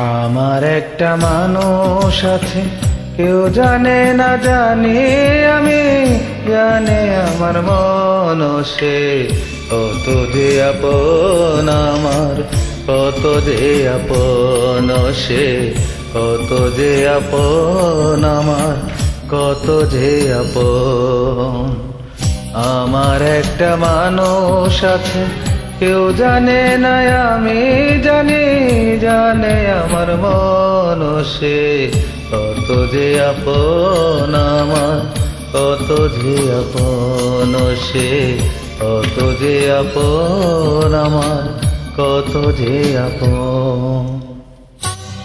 আমার একটা মানুষ আছে, কেউ জানে না জানি আমি, জানে আমার মন সে। কত যে আপন আমার, কত যে আপন সে। কত যে আপন আমার, কত যে আপন। আমার একটা মানুষ আছে কেউ জানে না, আমি জানি, জানে আমার মন সে। কত যে আপন আমার, কত যে আপন সে। কত যে আপন আমার, কত যে আপন।